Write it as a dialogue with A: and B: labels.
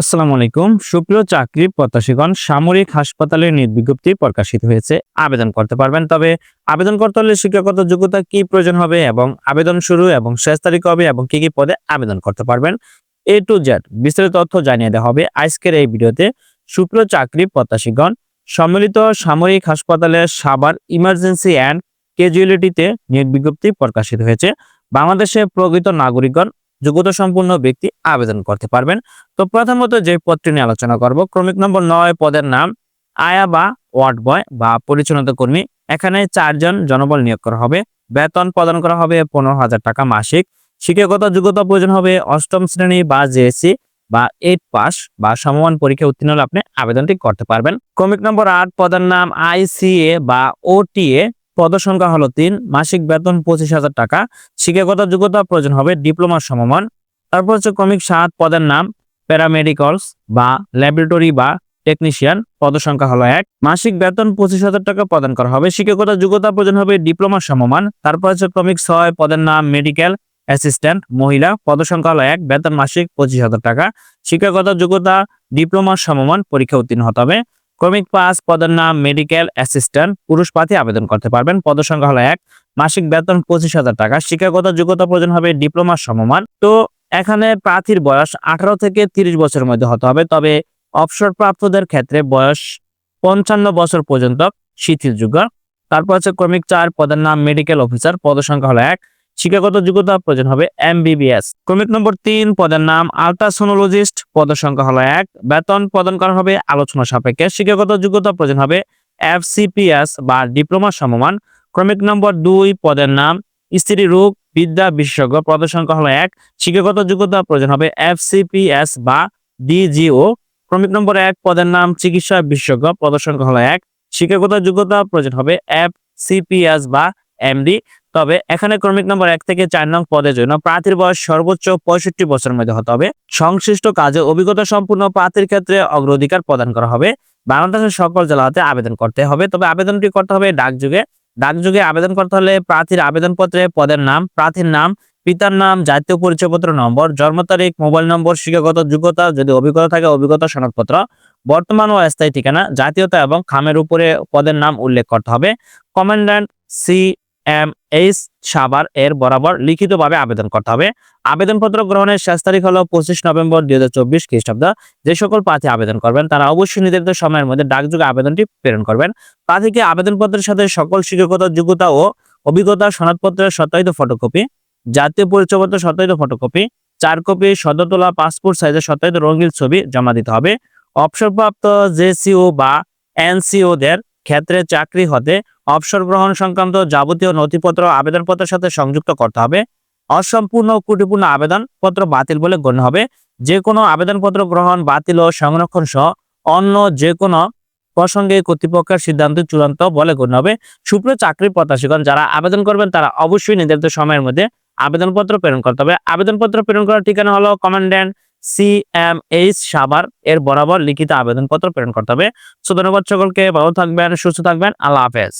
A: আসসালামু আলাইকুম। সুপ্রিয় চাকরি প্রত্যাশীগণ, সামরিক হাসপাতালের নির্বিজ্ঞপ্তি প্রকাশিত হয়েছে। আবেদন করতে পারবেন, তবে আবেদন করতে হলে শিক্ষাগত যোগ্যতা কি প্রয়োজন হবে এবং আবেদন শুরু এবং শেষ তারিখ হবে এবং কি কি পদে আবেদন করতে পারবেন? এ টু জেড বিস্তারিত তথ্য জানিয়ে দেওয়া হবে আজকের এই ভিডিওতে। সুপ্রিয় চাকরি প্রত্যাশীগণ, সম্মিলিত সামরিক হাসপাতালে সাবার ইমার্জেন্সি অ্যান্ড ক্যাজুয়ালিটিতে নিয়োগ বিজ্ঞপ্তি প্রকাশিত হয়েছে। বাংলাদেশে প্রকৃত নাগরিকগণ যোগ্যতা সম্পূর্ণ ব্যক্তি আবেদন করতে পারবেন। তো প্রথমত যে পদটি নিয়ে আলোচনা করব, ক্রমিক নম্বর নয় পদের নাম আয়া বা ওয়ার্ড বয় বা পরিচ্ছন্নতা কর্মী। এখানে চারজন জনবল নিয়োগ করা হবে। বেতন প্রদান করা হবে পনেরো হাজার টাকা মাসিক। শিক্ষাগত যোগ্যতা প্রয়োজন হবে অষ্টম শ্রেণি বা জেএসসি বা এইট পাস বা সমমান পরীক্ষা উত্তীর্ণ হলে আপনি আবেদনটি করতে পারবেন। ক্রমিক নম্বর আট পদের নাম আইসিএ বা ওটিএ। পদ সংখ্যা হলো তিন, মাসিক বেতন পঁচিশ হাজার টাকা, শিক্ষাগত যোগ্যতা প্রয়োজন হবে ডিপ্লোমার সমমান। তারপর হচ্ছে ক্রমিক সাত পদের নাম প্যারামেডিক্যালস বা ল্যাবরেটরি বা টেকনিশিয়ান পদসংখ্যা হলো এক। মাসিক বেতন পঁচিশ হাজার টাকা প্রদান করা হবে শিক্ষকতা যোগ্যতা প্রয়োজন হবে ডিপ্লোমার সমমান। তারপর হচ্ছে ক্রমিক ছয় পদের নাম মেডিকেল অ্যাসিস্ট্যান্ট মহিলা, পদসংখ্যা হলো এক, বেতন মাসিক পঁচিশ হাজার টাকা, শিক্ষাগত যোগ্যতা ডিপ্লোমার সমমান, পরীক্ষা উত্তীর্ণ হতে হবে। ক্রমিক পাঁচ, পদের নাম মেডিকেল অ্যাসিস্ট্যান্ট পুরুষ প্রার্থী আবেদন করতে পারবেন। পদসংখ্যা হলো এক, মাসিক বেতন পঁচিশ হাজার টাকা। শিক্ষাগত যোগ্যতা প্রয়োজন হবে ডিপ্লোমা সমমান। তো এখানে প্রার্থীর বয়স আঠারো থেকে তিরিশ বছরের মধ্যে হতে হবে। তবে অবসর প্রাপ্তদের ক্ষেত্রে বয়স পঞ্চান্ন বছর পর্যন্ত শিথিলযোগ্য তারপর হচ্ছে ক্রমিক চার, পদের নাম মেডিকেল অফিসার পদ সংখ্যা হলো এক শিক্ষাগত যোগ্যতা প্রয়োজন হবে এমবিবিএস ক্রমিক নম্বর তিন, পদের নাম আলট্রাসোনোলজিস্ট পদ সংখ্যা হলো এক। বেতন প্রদান করা হবে আলোচনা সাপেক্ষে। শিক্ষাগত যোগ্যতা প্রয়োজন হবে এফসিপিএস বা ডিপ্লোমা সমমান। ক্রমিক নম্বর দুই, পদের নাম স্ত্রী রোগ বিদ্যা বিশেষজ্ঞ পদ সংখ্যা হলো এক। শিক্ষাগত যোগ্যতা প্রয়োজন হবে এফসিপিএস বা ডিজিও ক্রমিক নম্বর এক, পদের নাম চিকিৎসা বিশেষজ্ঞ পদ সংখ্যা হলো এক। শিক্ষাগত যোগ্যতা প্রয়োজন হবে এফ সিপিএস বা এমডি তবে এখানে ক্রমিক নম্বর এক থেকে চার নং পদের জন্য প্রার্থীর বয়স সর্বোচ্চ পঁয়ষট্টি বছরের মধ্যে হতে হবে। সংশ্লিষ্ট কাজে অভিজ্ঞতা সম্পূর্ণ প্রার্থীর ক্ষেত্রে অগ্রাধিকার প্রদান করা হবে। বাংলাদেশের সকল জেলাতে আবেদন করতে হবে, তবে আবেদনটি করতে হবে ডাকযোগে। ডাকযোগে আবেদন করতে হলে প্রার্থীর আবেদনপত্রে পদের নাম, প্রার্থীর নাম, পিতার নাম, জাতীয় পরিচয়পত্র নম্বর, জন্ম তারিখ, মোবাইল নম্বর, শিক্ষাগত যোগ্যতা, যদি অভিজ্ঞতা থাকে অভিজ্ঞতা সনদপত্র, বর্তমান ও স্থায়ী ঠিকানা, জাতীয়তা এবং খামের উপরে পদের নাম উল্লেখ করতে হবে। কমান্ড্যান্ট সি এম এইচ সাবার এর বরাবর লিখিতভাবে আবেদন করতে হবে। আবেদনপত্র গ্রহণের শেষ তারিখ হলো পঁচিশ নভেম্বর দুই হাজার চব্বিশ খ্রিস্টাব্দ। যে সকল প্রার্থী আবেদন করবেন, তারা অবশ্যই নির্ধারিত সময়ের মধ্যে ডাকযোগে আবেদনটি প্রেরণ করবেন। প্রার্থীকে আবেদনপত্রের সাথে সকল শিক্ষাগত যোগ্যতা ও অভিজ্ঞতা সনদপত্রের সত্যায়িত ফটোকপি, জাতীয় পরিচয়পত্র সত্যায়িত ফটোকপি চার কপি সদ্য তোলা পাসপোর্ট সাইজের সত্যায়িত রঙিন ছবি জমা দিতে হবে। অবসরপ্রাপ্ত জেসিও বা এনসিও দের ক্ষেত্রে চাকরি হতে অবসর গ্রহণ সংক্রান্ত যাবতীয় নথিপত্র আবেদনপত্রের সাথে সংযুক্ত করতে হবে। অসম্পূর্ণ ত্রুটিপূর্ণ আবেদনপত্র বাতিল বলে গণ্য হবে। যে কোনো আবেদনপত্র গ্রহণ, বাতিল ও সংরক্ষণ সহ অন্য যে কোনো প্রসঙ্গে কর্তৃপক্ষের সিদ্ধান্ত চূড়ান্ত বলে গণ্য হবে। সুপ্রিয় চাকরি প্রত্যাশীগণ, যারা আবেদন করবেন, তারা অবশ্যই নির্ধারিত সময়ের মধ্যে আবেদনপত্র প্রেরণ করতে হবে। আবেদনপত্র প্রেরণ করার ঠিকানা হলো কমান্ড্যান্ট সি এম এইচ সাবার এর বরাবর লিখিত আবেদনপত্র প্রেরণ করতে হবে। সো ধন্যবাদ সকলকে, ভালো থাকবেন, সুস্থ থাকবেন, আল্লাহ হাফেজ।